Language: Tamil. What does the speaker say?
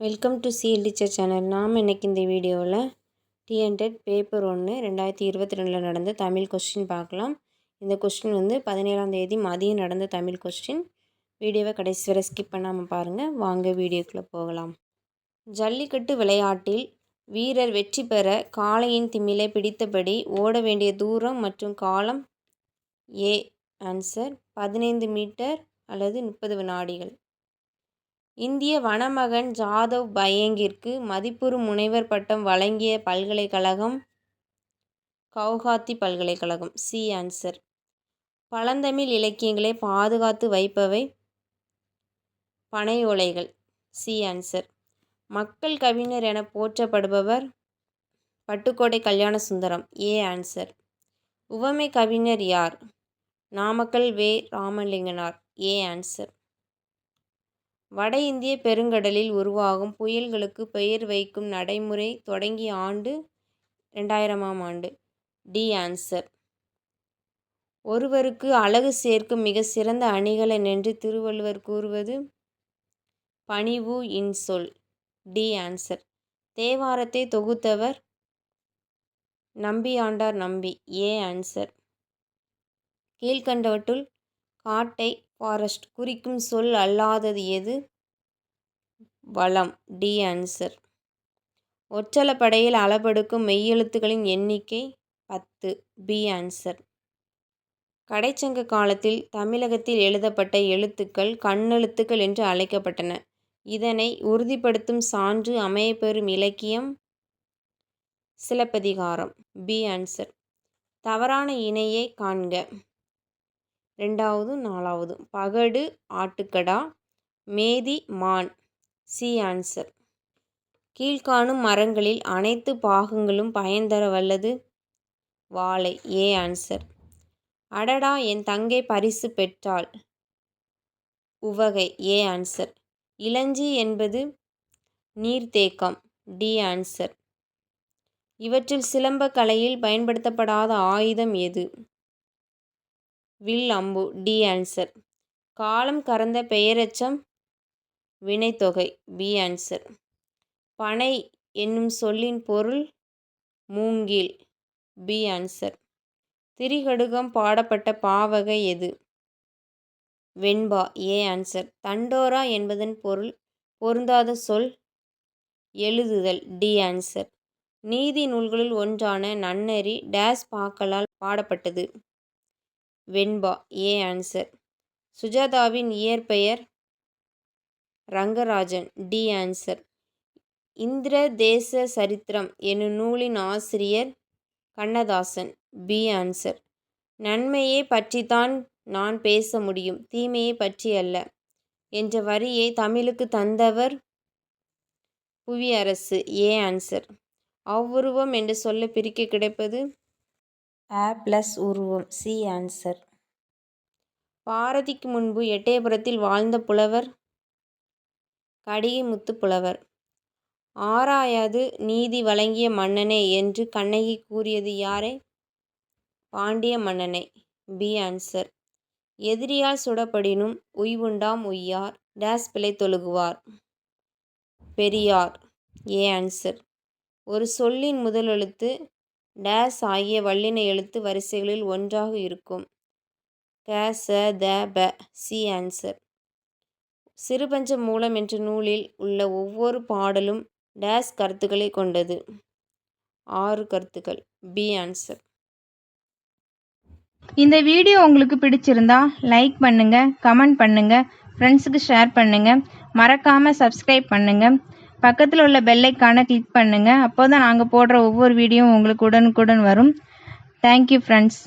Welcome to C L teacher channel நாம் இன்றைக்கி இந்த வீடியோவில் டிஎன்டெட் பேப்பர் ஒன்று ரெண்டாயிரத்தி இருபத்தி ரெண்டில் நடந்த தமிழ் கொஸ்டின் பார்க்கலாம். இந்த கொஸ்டின் வந்து பதினேழாம் தேதி மதியம் நடந்த தமிழ் கொஸ்டின் வீடியோவை கடைசி வரை ஸ்கிப் பண்ணாமல் பாருங்கள் வாங்க வீடியோக்குள்ளே போகலாம். ஜல்லிக்கட்டு விளையாட்டில் வீரர் வெற்றி பெற காளையின் திமிலை பிடித்தபடி ஓட வேண்டிய தூரம் மற்றும் காலம் ஏ ஆன்சர் பதினைந்து மீட்டர் அல்லது முப்பது வினாடிகள். இந்திய வனமகன் ஜாதவ் பயங்கிற்கு மதிப்புறு முனைவர் பட்டம் வழங்கிய பல்கலைக்கழகம் கவுகாத்தி பல்கலைக்கழகம். சி ஆன்சர் பழந்தமிழ் இலக்கியங்களை பாதுகாத்து வைப்பவை பனையோலைகள். சி ஆன்சர் மக்கள் கவிஞர் என போற்றப்படுபவர் பட்டுக்கோட்டை கல்யாண சுந்தரம் ஏ ஆன்சர் உவமை கவிஞர் யார்? நாமக்கல் வே. ராமலிங்கனார். ஏ ஆன்சர் வட இந்திய பெருங்கடலில் உருவாகும் புயல்களுக்கு பெயர் வைக்கும் நடைமுறை தொடங்கிய ஆண்டு ரெண்டாயிரமாம் ஆண்டு. D answer. ஒருவருக்கு அழகு சேர்க்கும் மிக சிறந்த அணிகளை நின்று திருவள்ளுவர் கூறுவது? பணிவு இன்சொல். D answer. தேவாரத்தை தொகுத்தவர் நம்பி ஆண்டார் நம்பி. A answer. கீழ்கண்டவற்றுள் காட்டை ஃபாரஸ்ட் குறிக்கும் சொல் அல்லாதது எது? வளம். டி. ஆன்சர். ஒற்றலப்படையில் அளபெடுக்கும் மெய்யெழுத்துக்களின் எண்ணிக்கை பத்து. பி. ஆன்சர். கடைச்சங்க காலத்தில் தமிழகத்தில் எழுதப்பட்ட எழுத்துக்கள் கண்ணெழுத்துக்கள் என்று அழைக்கப்பட்டன. இதனை உறுதிப்படுத்தும் சான்று அமையப்பெறும் இலக்கியம் சிலப்பதிகாரம். பி. ஆன்சர். தவறான இணையை காண்க. ரெண்டாவது நாலாவது பகடு ஆட்டுக்கடா மேதி மான். C answer. கீழ்காணும் மரங்களில் அனைத்து பாகங்களும் பயன்தர வல்லது? வாழை. A answer. அடடா என் தங்கை பரிசு பெற்றாள். உவகை. A answer. இளஞ்சி என்பது நீர்த்தேக்கம். D answer. இவற்றில் சிலம்ப கலையில் பயன்படுத்தப்படாத ஆயுதம் எது? வில் அம்பு டி ஆன்சர். காலம் கறந்த பெயரெச்சம் வினைத்தொகை பி ஆன்சர். பனை என்னும் சொல்லின் பொருள் மூங்கில் பி ஆன்சர். திரிகடுகம் பாடப்பட்ட பாவகை எது? வெண்பா ஏ ஆன்சர். தண்டோரா என்பதன் பொருள் பொருந்தாத சொல் எழுதுதல் டி ஆன்சர். நீதி நூல்களில் ஒன்றான நன்னெறி டேஸ் பாக்களால் பாடப்பட்டது. வெண்பா ஏ ஆன்சர் சுஜாதாவின் இயற்பெயர் ரங்கராஜன் டி ஆன்சர் இந்திர தேச சரித்திரம் என்னும் நூலின் ஆசிரியர் கண்ணதாசன் பி ஆன்சர் நன்மையை பற்றித்தான் நான் பேச முடியும் தீமையை பற்றி அல்ல என்ற வரியை தமிழுக்கு தந்தவர் புவியரசு ஏ ஆன்சர் அவ்வுருவம் என்று சொல்ல பிரிக்க கிடைப்பது அ ப்ளஸ் உருவம். சி ஆன்சர் பாரதிக்கு முன்பு எட்டயபுரத்தில் வாழ்ந்த புலவர் கடிகைமுத்து புலவர். ஆராயாது நீதி வழங்கிய மன்னனே என்று கண்ணகி கூறியது யாரை? பாண்டிய மன்னனை. பி ஆன்சர் எதிரியால் சுடப்படினும் உய்வுண்டாம் உய்யார். டேஸ் பிழை தொழுகுவார். பெரியார். ஏ ஆன்சர் ஒரு சொல்லின் முதலெழுத்து டேஸ் ஆகிய வல்லின எழுத்து வரிசைகளில் ஒன்றாக இருக்கும். க ச த ப சி ஆன்சர் சிறுபஞ்ச மூலம் என்ற நூலில் உள்ள ஒவ்வொரு பாடலும் டேஸ் கருத்துக்களை கொண்டது. ஆறு கருத்துக்கள். பி ஆன்சர் இந்த வீடியோ உங்களுக்கு பிடிச்சிருந்தா லைக் பண்ணுங்க கமெண்ட் பண்ணுங்க ஃப்ரெண்ட்ஸுக்கு ஷேர் பண்ணுங்க. மறக்காம சப்ஸ்கிரைப் பண்ணுங்க. பக்கத்தில் உள்ள பெல்லைக்கான கிளிக் பண்ணுங்கள் அப்போ தான் நாங்கள் போடுற ஒவ்வொரு வீடியோவும் உங்களுக்கு உடனுக்குடன் வரும். Thank you friends